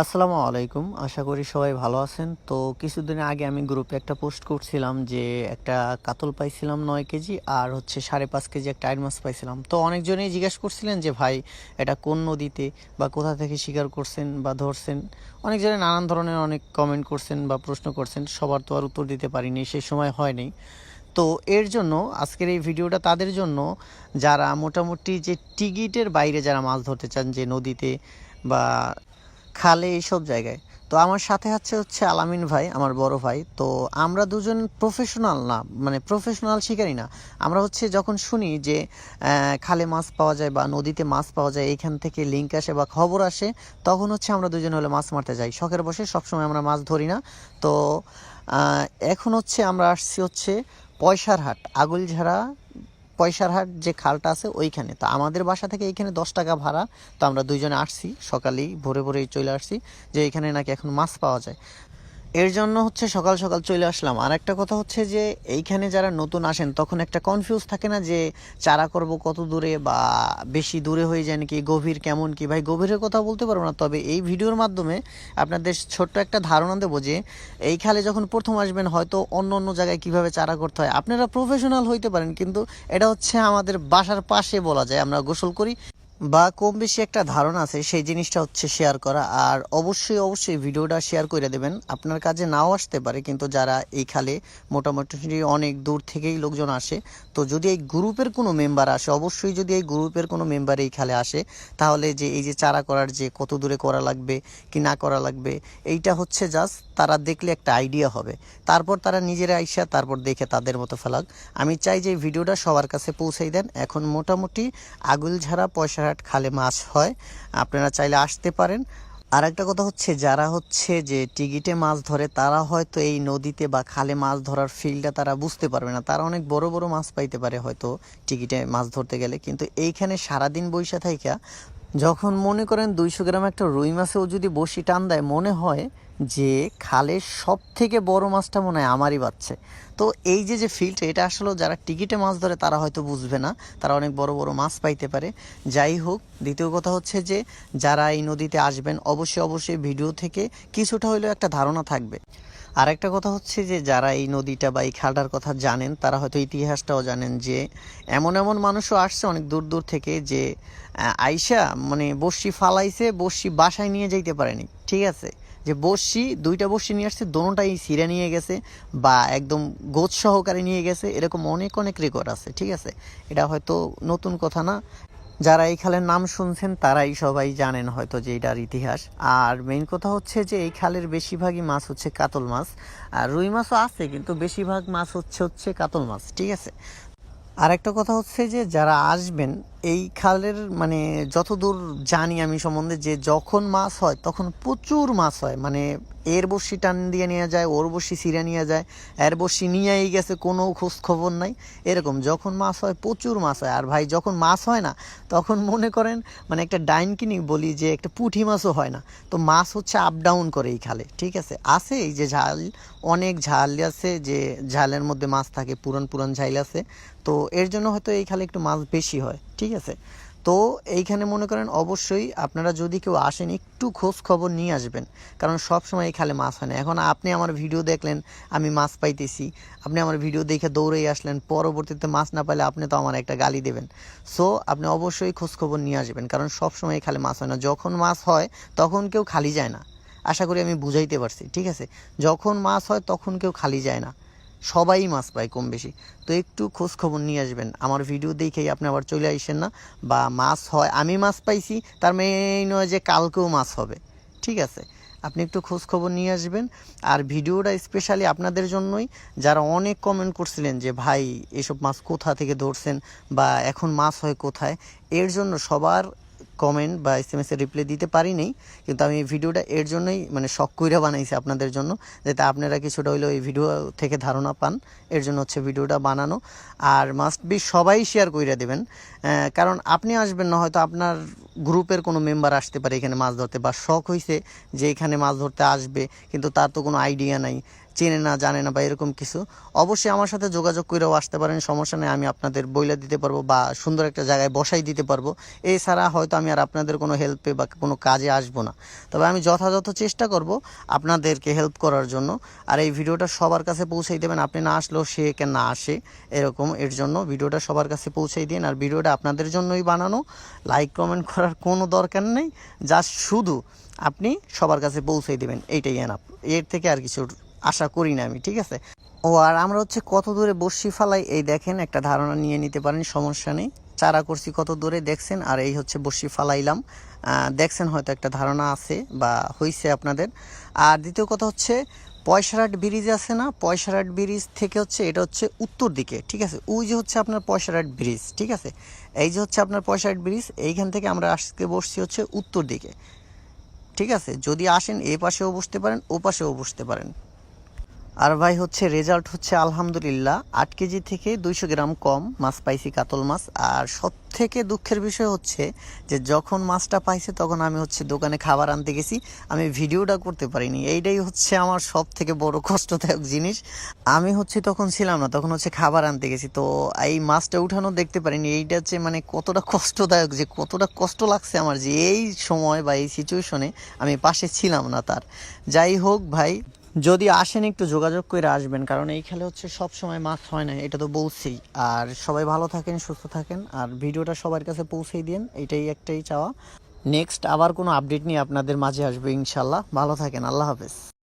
আসসালামু আলাইকুম। আশা করি সবাই ভালো আছেন। তো কিছুদিন আগে আমি গ্রুপে একটা পোস্ট করছিলাম যে একটা কাতল পাইছিলাম নয় কেজি আর হচ্ছে সাড়ে পাঁচ কেজি একটা আইড মাছ পাইছিলাম। তো অনেকজনেই জিজ্ঞেস করছিলেন যে, ভাই, এটা কোন নদীতে বা কোথা থেকে শিকার করছেন বা ধরছেন? অনেকজনে নানান ধরনের অনেক কমেন্ট করছেন বা প্রশ্ন করছেন। সবার তো আর উত্তর দিতে পারিনি সেই সময় হয়নি। তো এর জন্য, আজকের এই ভিডিওটা তাদের জন্য, যারা মোটামুটি যে টিকিটের বাইরে যারা মাছ ধরতে চান যে নদীতে বা খালে এইসব জায়গায়। তো আমার সাথে আছে হচ্ছে আলামিন ভাই, আমার বড় ভাই। তো আমরা দুজন প্রফেশনাল না মানে প্রফেশনাল শিকারি না। আমরা হচ্ছে যখন শুনি যে খালে মাছ পাওয়া যায় বা নদীতে মাছ পাওয়া যায় এইখান থেকে লিঙ্ক আসে বা খবর আসে, তখন হচ্ছে আমরা দুজন হলে মাছ মারতে যাই। শখের বসে সবসময় আমরা মাছ ধরি না। তো এখন হচ্ছে আমরা আসছি হচ্ছে পয়সার হাট আগুলঝাড়া পয়সার হাট যে খালটা আছে ওইখানে। তো আমাদের বাসা থেকে এইখানে দশ টাকা ভাড়া। তো আমরা দুইজনে আসছি, সকালেই ভোরে ভোরেই চলে আসছি যে এখানে নাকি এখন মাছ পাওয়া যায়। এর জন্য হচ্ছে সকাল সকাল চলে আসলাম। আর একটা কথা হচ্ছে যে, এইখানে যারা নতুন আসেন, তখন একটা কনফিউজ থাকে না যে, চারা করব কত দূরে বা বেশি দূরে হয়ে যায় নাকি, গভীর কেমন কি? ভাই, গভীরের কথা বলতে পারব না, তবে এই ভিডিওর মাধ্যমে আপনাদের ছোট্ট একটা ধারণা দেবো যে, এই খালে যখন প্রথম আসবেন, হয়তো অন্য অন্য জায়গায় কীভাবে চারা করতে হয়। আপনারা প্রফেশনাল হইতে পারেন, কিন্তু এটা হচ্ছে আমাদের বাসার পাশে বলা যায়, আমরা গোসল করি। বা কম বেশি একটা ধারণা আছে, সেই জিনিসটা হচ্ছে শেয়ার করা। আর অবশ্যই অবশ্যই ভিডিওটা শেয়ার করে দেবেন। আপনার কাজে নাও আসতে পারে, কিন্তু যারা এই খালে মোটামুটি অনেক দূর থেকেই লোকজন আসে, তো যদি এই গ্রুপের কোনো মেম্বার আসে, অবশ্যই যদি এই গ্রুপের কোনো মেম্বার এই খালে আসে, তাহলে যে এই যে চারা করার যে কত দূরে করা লাগবে, কি না করা লাগবে, এইটা হচ্ছে জাস্ট তারা দেখলে একটা আইডিয়া হবে। তারপর তারা নিজেরা আইসা তারপর দেখে তাদের মতো ফেলাক। আমি চাই যে ভিডিওটা সবার কাছে পৌঁছাই দেন। এখন মোটামুটি আগুলঝাড়া পয়সারহাট খালে মাছ হয়, আপনারা চাইলে আসতে পারেন। আর একটা কথা হচ্ছে, যারা হচ্ছে যে টিকিটে মাছ ধরে, তারা হয়তো এই নদীতে বা খালে মাছ ধরার ফিল্ডটা তারা বুঝতে পারবে না। তারা অনেক বড় বড় মাছ পাইতে পারে হয়তো টিকিটে মাছ ধরতে গেলে। কিন্তু এইখানে সারাদিন বৈশা থাইকা, যখন মনে করেন দুইশো গ্রাম একটা রুই মাছেও যদি বসি টান দেয়, মনে হয় যে খালের সব থেকে বড় মাছটা মনে হয় আমারই বাচ্ছে তো এই যে যে ফিল্ড এটা আসলে যারা টিকিটে মাছ ধরে, তারা হয়তো বুঝবে না। তারা অনেক বড় বড় মাছ পাইতে পারে। যাই হোক, দ্বিতীয় কথা হচ্ছে যে, যারা এই নদীতে আসবেন, অবশ্যই অবশ্যই ভিডিও থেকে কিছুটা হলেও একটা ধারণা থাকবে। আর একটা কথা হচ্ছে যে, যারা এই নদীটা বা এই খালটার কথা জানেন, তারা হয়তো ইতিহাসটাও জানেন যে, এমন এমন মানুষও আসছে অনেক দূর দূর থেকে যে আইসা মানে বর্ষি ফালাইছে বর্ষি বাসায় নিয়ে যাইতে পারেনি। ঠিক আছে? যে বর্ষি দুইটা বর্ষি নিয়ে আসছে, দোনোটাই সিরে নিয়ে গেছে বা একদম গোছ সহকারে নিয়ে গেছে, এরকম অনেক অনেক রেকর্ড আছে, ঠিক আছে? এটা হয়তো নতুন কথা না। যারা এই খালের নাম শুনছেন, তারাই সবাই জানেন হয়তো যে এটার ইতিহাস। আর মেইন কথা হচ্ছে যে এই খালের বেশিরভাগই মাছ হচ্ছে কাতল মাছ। আর রুই মাছও আছে, কিন্তু বেশিরভাগ মাছ হচ্ছে হচ্ছে কাতল মাছ, ঠিক আছে? আর একটা কথা হচ্ছে যে, যারা আসবেন, এই খালের মানে যতদূর জানি আমি সম্বন্ধে যে, যখন মাছ হয়, তখন প্রচুর মাছ হয়। মানে এর বসি টান দিয়ে নিয়ে যায়, ওর বসি ছিঁড়ে নিয়ে যায়, এর বসি নিয়েই গেছে, কোনো খোঁজ খবর নাই। এরকম যখন মাছ হয়, প্রচুর মাছ হয়। আর ভাই, যখন মাছ হয় না, তখন মনে করেন মানে একটা ডাইন কিনি বলি যে একটা পুঁটি মাছও হয় না। তো মাছ হচ্ছে আপ ডাউন করে এই খালে, ঠিক আছে? আছে এই যে ঝাল, অনেক ঝাল আছে যে ঝালের মধ্যে মাছ থাকে, পুরান পুরান ঝাইল আছে। তো এর জন্য হয়তো এই খালে একটু মাছ বেশি হয়, ঠিক আছে? তো এইখানে মনে করেন অবশ্যই আপনারা যদি কেউ আসেন, একটু খোঁজ খবর নিয়ে আসবেন। কারণ সব সময় এই খালে মাছ হয় না। এখন আপনি আমার ভিডিও দেখলেন, আমি মাছ পাইতেছি। আপনি আমার ভিডিও দেখে দৌড়েই আসলেন, পরবর্তীতে মাছ না পাইলে আপনি তো আমার একটা গালি দেবেন। সো আপনি অবশ্যই খোঁজ খবর নিয়ে আসবেন। কারণ সব সময় এই খালে মাছ হয় না। যখন মাছ হয়, তখন কেউ খালি যায় না। আশা করি আমি বুঝাইতে পারছি। ঠিক আছে? যখন মাছ হয়, তখন কেউ খালি যায় না। সবাই মাছ পায় কম বেশি তো একটু খোঁজ খবর নিয়ে আসবেন। আমার ভিডিও দেখেই আপনি আবার চলে আসেন না? বা মাছ হয়, আমি মাছ পাইছি, তার মেয়ে নয় যে কালকেও মাছ হবে। ঠিক আছে? আপনি একটু খোঁজ খবর নিয়ে আসবেন। আর ভিডিওটা স্পেশালি আপনাদের জন্যই। যারা অনেক কমেন্ট করছিলেন যে, ভাই, এসব মাছ কোথা থেকে ধরছেন? বা এখন মাছ হয় কোথায়? এর জন্য সবার কমেন্ট বা এস এম এর রিপ্লাই দিতে পারিনি, কিন্তু আমি এই ভিডিওটা এর জন্যই মানে শখ কইরা বানাইছি আপনাদের জন্য, যাতে আপনারা কিছুটা হইলেও এই ভিডিও থেকে ধারণা পান। এর জন্য হচ্ছে ভিডিওটা বানানো। আর মাস্ট বি সবাই শেয়ার কইরা দেবেন। কারণ আপনি আসবেন না, হয়তো আপনার গ্রুপের কোনো মেম্বার আসতে পারে এখানে মাছ ধরতে, বা শখ হয়েছে যে এখানে মাছ ধরতে আসবে, কিন্তু তার তো কোনো আইডিয়া নাই। চেনে না, জানে না বা এরকম কিছু, অবশ্যই আমার সাথে যোগাযোগ করেও আসতে পারেন, সমস্যা নেই, আমি আপনাদের বইলা দিতে পারব বা সুন্দর একটা জায়গায় বসাই দিতে পারব। এছাড়া হয়তো আমি আর আপনাদের কোনো হেল্পে বা কোনো কাজে আসব না। তবে আমি যথাযথ চেষ্টা করব আপনাদেরকে হেল্প করার জন্য। আর এই ভিডিওটা সবার কাছে পৌঁছাই দেবেন, আপনি না আসলেও সে কে না আসে, এরকম এর জন্য ভিডিওটা সবার কাছে পৌঁছাই দিন। আর ভিডিওটা আপনাদের জন্যই বানানো লাইক কমেন্ট করার কোনো দরকার নেই জাস্ট শুধু আপনি সবার কাছে পৌঁছাই দেবেন, এইটাই এনাফ এর থেকে আর কিছু আশা করি না আমি, ঠিক আছে? ও, আর আমরা হচ্ছে কত দূরে বসি ফালাই, এই দেখেন, একটা ধারণা নিয়ে নিতে পারেন, সমস্যা নেই। চারা করছি কত দূরে, দেখছেন? আর এই হচ্ছে বসি ফালাইলাম। দেখছেন হয়তো একটা ধারণা আছে বা হইছে আপনাদের। আর দ্বিতীয় কথা হচ্ছে, পয়সারাট ব্রিজ আছে না? পয়সারাট ব্রিজ থেকে হচ্ছে, এটা হচ্ছে উত্তর দিকে, ঠিক আছে? ওই যে হচ্ছে আপনার পয়সারাট ব্রিজ, ঠিক আছে? এই যে হচ্ছে আপনার পয়সারাট ব্রিজ, এইখান থেকে আমরা আজকে বসছি হচ্ছে উত্তর দিকে, ঠিক আছে? যদি আসেন, এ পাশেও বসতে পারেন, ও পাশেও বসতে পারেন। আর ভাই হচ্ছে রেজাল্ট হচ্ছে আলহামদুলিল্লাহ আট কেজি থেকে দুইশো গ্রাম কম মাছ পাইছি, কাতল মাছ। আর সব থেকে দুঃখের বিষয় হচ্ছে যে যখন মাছটা পাইছে তখন আমি হচ্ছে দোকানে খাবার আনতে গেছি, আমি ভিডিওটা করতে পারিনি। এইটাই হচ্ছে আমার সব থেকে বড় কষ্টদায়ক জিনিস। আমি হচ্ছে তখন ছিলাম না, তখন হচ্ছে খাবার আনতে গেছি। তো এই মাছটা উঠানো দেখতে পারিনি, এইটা হচ্ছে মানে কতটা কষ্টদায়ক যে কতটা কষ্ট লাগছে আমার যে এই সময় বা এই সিচুয়েশনে আমি পাশে ছিলাম না তার। যাই হোক ভাই যদি আসেন একটু যোগাযোগ করে আসবেন, কারণ এই খেলে হচ্ছে সব সময় মাছ হয় না, এটা তো বলছি আর সবাই ভালো থাকেন, সুস্থ থাকেন, আর ভিডিওটা সবার কাছে পৌঁছেই দিন, এটাই একটাই চাওয়া। নেক্সট আবার কোনো আপডেট নিয়ে আপনাদের মাঝে আসবে ইনশাল্লাহ ভালো থাকেন, আল্লাহ হাফেজ।